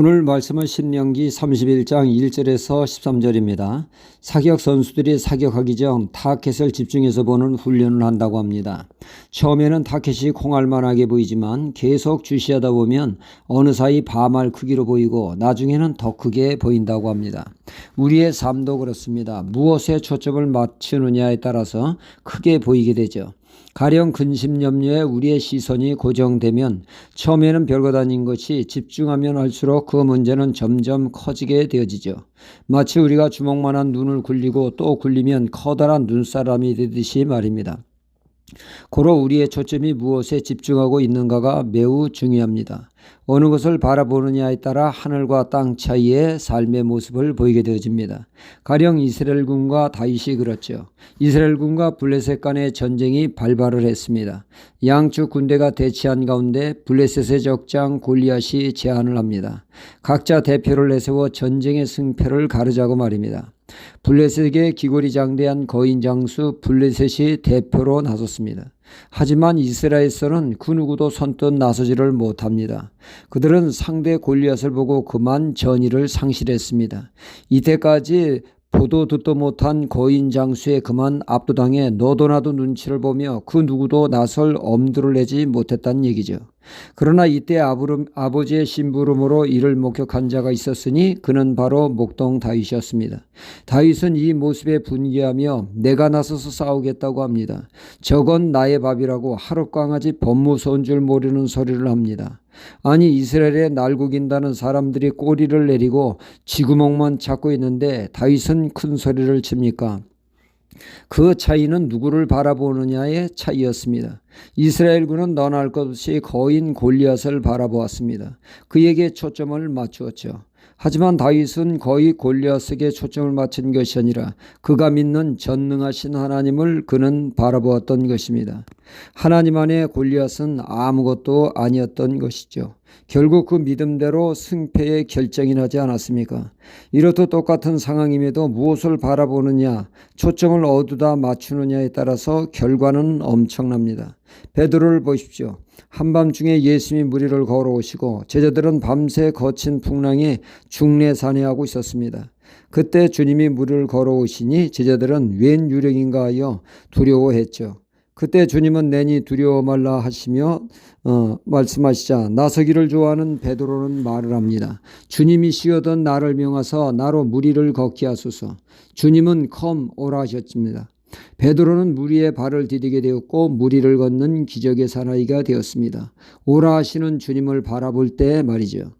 오늘 말씀은 신명기 31장 1절에서 13절입니다. 사격 선수들이 사격하기 전 타켓을 집중해서 보는 훈련을 한다고 합니다. 처음에는 타켓이 콩알만하게 보이지만 계속 주시하다 보면 어느 사이 밤알 크기로 보이고 나중에는 더 크게 보인다고 합니다. 우리의 삶도 그렇습니다. 무엇에 초점을 맞추느냐에 따라서 크게 보이게 되죠. 가령 근심 염려에 우리의 시선이 고정되면 처음에는 별것 아닌 것이 집중하면 할수록 그 문제는 점점 커지게 되어지죠. 마치 우리가 주먹만한 눈을 굴리고 또 굴리면 커다란 눈사람이 되듯이 말입니다. 고로 우리의 초점이 무엇에 집중하고 있는가가 매우 중요합니다. 어느 것을 바라보느냐에 따라 하늘과 땅 차이의 삶의 모습을 보이게 되어집니다. 가령 이스라엘군과 다윗이 그렇죠. 이스라엘군과 블레셋 간의 전쟁이 발발을 했습니다. 양쪽 군대가 대치한 가운데 블레셋의 적장 골리앗이 제안을 합니다. 각자 대표를 내세워 전쟁의 승패를 가르자고 말입니다. 블레셋에게 기골이 장대한 거인 장수 블레셋이 대표로 나섰습니다. 하지만 이스라엘에서는 그 누구도 선뜻 나서지를 못합니다. 그들은 상대 골리앗을 보고 그만 전의를 상실했습니다. 이때까지 보도 듣도 못한 거인 장수에 그만 압도당해 너도나도 눈치를 보며 그 누구도 나설 엄두를 내지 못했다는 얘기죠. 그러나 이때 아브름, 아버지의 심부름으로 이를 목격한 자가 있었으니 그는 바로 목동 다윗이었습니다. 다윗은 이 모습에 분개하며 내가 나서서 싸우겠다고 합니다. 저건 나의 밥이라고 하룻강아지 법무서운 줄 모르는 소리를 합니다. 아니 이스라엘에 날고긴다는 사람들이 꼬리를 내리고 지구멍만 찾고 있는데 다윗은 큰 소리를 칩니까? 그 차이는 누구를 바라보느냐의 차이였습니다. 이스라엘군은 너날 것 없이 거인 골리앗을 바라보았습니다. 그에게 초점을 맞추었죠. 하지만 다윗은 거의 골리앗에게 초점을 맞춘 것이 아니라 그가 믿는 전능하신 하나님을 그는 바라보았던 것입니다. 하나님 안에 골리앗은 아무것도 아니었던 것이죠. 결국 그 믿음대로 승패의 결정이 나지 않았습니까? 이렇듯 똑같은 상황임에도 무엇을 바라보느냐, 초점을 어디다 맞추느냐에 따라서 결과는 엄청납니다. 베드로를 보십시오. 한밤중에 예수님이 무리를 걸어오시고 제자들은 밤새 거친 풍랑에 중내산해하고 있었습니다. 그때 주님이 무리를 걸어오시니 제자들은 웬 유령인가 하여 두려워했죠. 그때 주님은 내니 두려워 말라 하시며 어, 말씀하시자 나서기를 좋아하는 베드로는 말을 합니다. 주님이 쉬어던 나를 명하사 나로 무리를 걷게 하소서. 주님은 컴 오라 하셨습니다. 베드로는 무리의 발을 디디게 되었고 무리를 걷는 기적의 사나이가 되었습니다. 오라 하시는 주님을 바라볼 때 말이죠.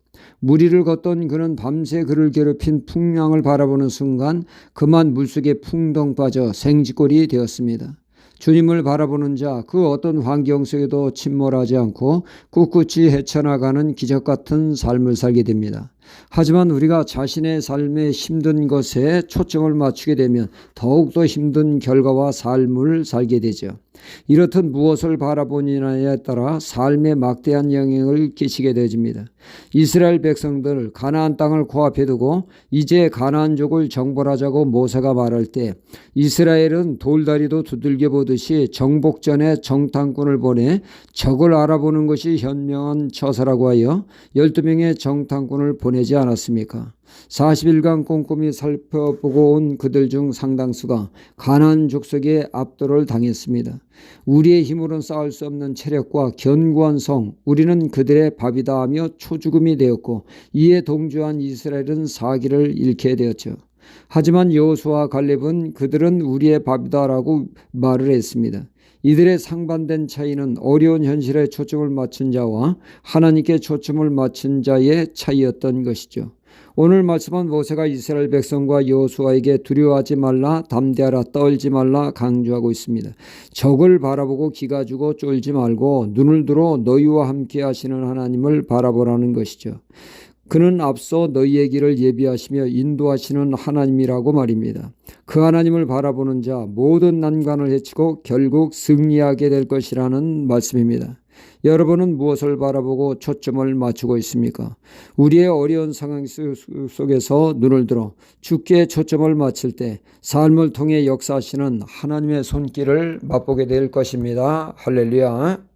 무리를 걷던 그는 밤새 그를 괴롭힌 풍랑을 바라보는 순간 그만 물속에 풍덩 빠져 생쥐꼴이 되었습니다. 주님을 바라보는 자, 그 어떤 환경 속에도 침몰하지 않고 꿋꿋이 헤쳐나가는 기적 같은 삶을 살게 됩니다. 하지만 우리가 자신의 삶에 힘든 것에 초점을 맞추게 되면 더욱더 힘든 결과와 삶을 살게 되죠. 이렇듯 무엇을 바라보느냐에 따라 삶에 막대한 영향을 끼치게 되어집니다. 이스라엘 백성들 가나안 땅을 코앞에 두고 이제 가나안족을 정벌하자고 모세가 말할 때 이스라엘은 돌다리도 두들겨 보듯이 정복 전에 정탐꾼을 보내 적을 알아보는 것이 현명한 처사라고 하여 12명의 정탐꾼을 보내 지 않았습니까? 40일간 꼼꼼히 살펴보고 온 그들 중 상당수가 가난 족속의 압도를 당했습니다. 우리의 힘으로는 싸울 수 없는 체력과 견고한 성, 우리는 그들의 밥이다 하며 초죽음이 되었고 이에 동조한 이스라엘은 사기를 잃게 되었죠. 하지만 여호수와 갈렙은 그들은 우리의 밥이다라고 말을 했습니다. 이들의 상반된 차이는 어려운 현실에 초점을 맞춘 자와 하나님께 초점을 맞춘 자의 차이였던 것이죠. 오늘 말씀은 모세가 이스라엘 백성과 여호수아에게 두려워하지 말라 담대하라 떨지 말라 강조하고 있습니다. 적을 바라보고 기가 주고 쫄지 말고 눈을 들어 너희와 함께 하시는 하나님을 바라보라는 것이죠. 그는 앞서 너희의 길을 예비하시며 인도하시는 하나님이라고 말입니다. 그 하나님을 바라보는 자 모든 난관을 헤치고 결국 승리하게 될 것이라는 말씀입니다. 여러분은 무엇을 바라보고 초점을 맞추고 있습니까? 우리의 어려운 상황 속에서 눈을 들어 주께 초점을 맞출 때 삶을 통해 역사하시는 하나님의 손길을 맛보게 될 것입니다. 할렐루야.